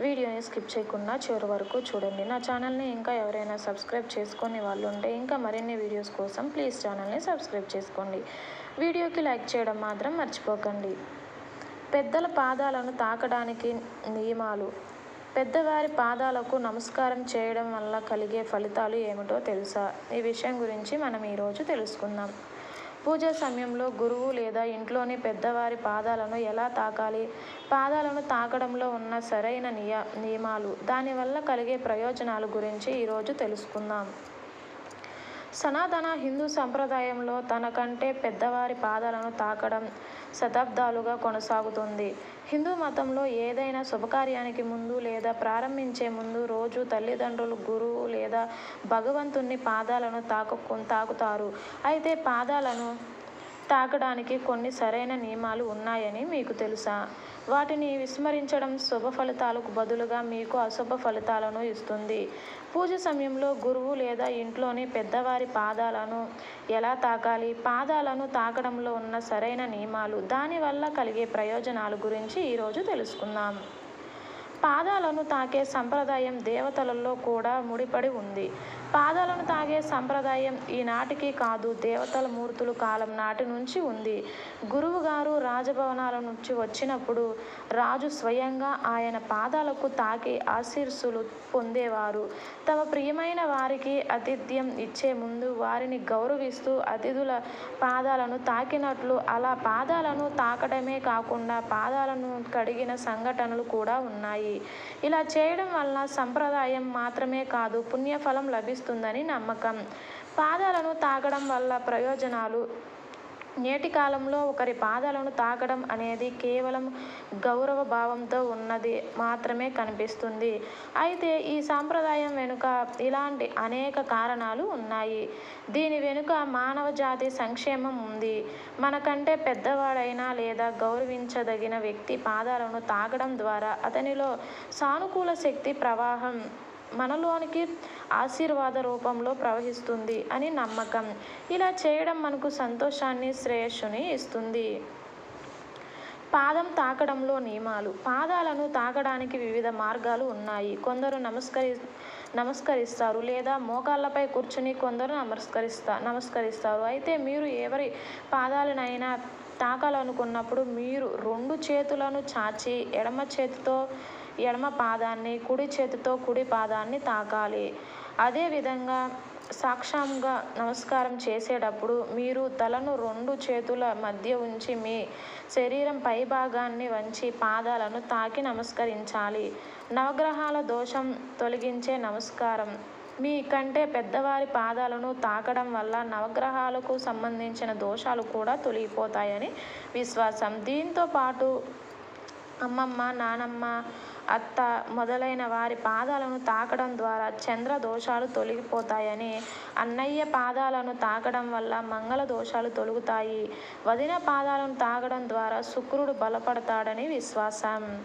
వీడియోని స్కిప్ చేయకుండా చివరి వరకు చూడండి. నా ఛానల్ని ఇంకా ఎవరైనా సబ్స్క్రైబ్ చేసుకొని వాళ్ళు ఉంటే ఇంకా మరిన్ని వీడియోస్ కోసం ప్లీజ్ ఛానల్ని సబ్స్క్రైబ్ చేసుకోండి. వీడియోకి లైక్ చేయడం మాత్రం మర్చిపోకండి. పెద్దల పాదాలను తాకడానికి నియమాలు. పెద్దవారి పాదాలకు నమస్కారం చేయడం వల్ల కలిగే ఫలితాలు ఏమిటో తెలుసా? ఈ విషయం గురించి మనం ఈరోజు తెలుసుకుందాం. పూజ సమయంలో గురువు లేదా ఇంట్లోని పెద్దవారి పాదాలను ఎలా తాకాలి? పాదాలను తాకడంలో ఉన్న సరైన నియ నియమాలు దానివల్ల కలిగే ప్రయోజనాల గురించి ఈరోజు తెలుసుకుందాం. సనాతన హిందూ సంప్రదాయంలో తనకంటే పెద్దవారి పాదాలను తాకడం శతాబ్దాలుగా కొనసాగుతుంది. హిందూ మతంలో ఏదైనా శుభకార్యానికి ముందు లేదా ప్రారంభించే ముందు రోజు తల్లిదండ్రులు గురువు లేదా భగవంతుని పాదాలను తాకు తాకుతారు. అయితే పాదాలను తాకడానికి కొన్ని సరైన నియమాలు ఉన్నాయని మీకు తెలుసా? వాటిని విస్మరించడం శుభ ఫలితాలకు బదులుగా మీకు అశుభ ఫలితాలను ఇస్తుంది. పూజ సమయంలో గురువు లేదా ఇంట్లోని పెద్దవారి పాదాలను ఎలా తాకాలి? పాదాలను తాకడంలో ఉన్న సరైన నియమాలు దానివల్ల కలిగే ప్రయోజనాల గురించి ఈరోజు తెలుసుకుందాం. పాదాలను తాకే సంప్రదాయం దేవతలలో కూడా ముడిపడి ఉంది. పాదాలను తాగే సంప్రదాయం ఈనాటికి కాదు. దేవతల మూర్తులు కాలం నాటి నుంచి ఉంది. గురువుగారు రాజభవనాల నుంచి వచ్చినప్పుడు రాజు స్వయంగా ఆయన పాదాలకు తాకి ఆశీర్సులు పొందేవారు. తమ ప్రియమైన వారికి ఆతిథ్యం ఇచ్చే ముందు వారిని గౌరవిస్తూ అతిథుల పాదాలను తాకినట్లు అలా పాదాలను తాకడమే కాకుండా పాదాలను కడిగిన సంఘటనలు కూడా ఉన్నాయి. ఇలా చేయడం వల్ల సంప్రదాయం మాత్రమే కాదు పుణ్యఫలం లభిస్తుంది. లభిస్తుందని నమ్మకం. పాదాలను తాగడం వల్ల ప్రయోజనాలు. నేటి కాలంలో ఒకరి పాదాలను తాకడం అనేది కేవలం గౌరవ భావంతో ఉన్నది మాత్రమే కనిపిస్తుంది. అయితే ఈ సాంప్రదాయం వెనుక ఇలాంటి అనేక కారణాలు ఉన్నాయి. దీని వెనుక మానవ జాతి సంక్షేమం ఉంది. మనకంటే పెద్దవాడైనా లేదా గౌరవించదగిన వ్యక్తి పాదాలను తాకడం ద్వారా అతనిలో సానుకూల శక్తి ప్రవాహం మనలోనికి ఆశీర్వాద రూపంలో ప్రవహిస్తుంది అని నమ్మకం. ఇలా చేయడం మనకు సంతోషాన్ని శ్రేయస్సుని ఇస్తుంది. పాదం తాకడంలో నియమాలు. పాదాలను తాకడానికి వివిధ మార్గాలు ఉన్నాయి. కొందరు నమస్కరి నమస్కరిస్తారు లేదా మోకాళ్ళపై కూర్చుని కొందరు నమస్కరిస్తా నమస్కరిస్తారు. అయితే మీరు ఎవరి పాదాలనైనా తాకాలనుకున్నప్పుడు మీరు రెండు చేతులను చాచి ఎడమ చేతితో ఎడమ పాదాన్ని కుడి చేతితో కుడి పాదాన్ని తాకాలి. అదేవిధంగా సాక్షాంగా నమస్కారం చేసేటప్పుడు మీరు తలను రెండు చేతుల మధ్య ఉంచి మీ శరీరం పైభాగాన్ని వంచి పాదాలను తాకి నమస్కరించాలి. నవగ్రహాల దోషం తొలగించే నమస్కారం. మీ కంటే పెద్దవారి పాదాలను తాకడం వల్ల నవగ్రహాలకు సంబంధించిన దోషాలు కూడా తొలగిపోతాయని విశ్వాసం. దీంతో పాటు అమ్మమ్మ నానమ్మ అత్త మొదలైన వారి పాదాలను తాకడం ద్వారా చంద్ర దోషాలు తొలగిపోతాయని అన్నయ్య పాదాలను తాకడం వల్ల మంగళ దోషాలు తొలుగుతాయి. వదిన పాదాలను తాకడం ద్వారా శుక్రుడు బలపడతాడని విశ్వాసం.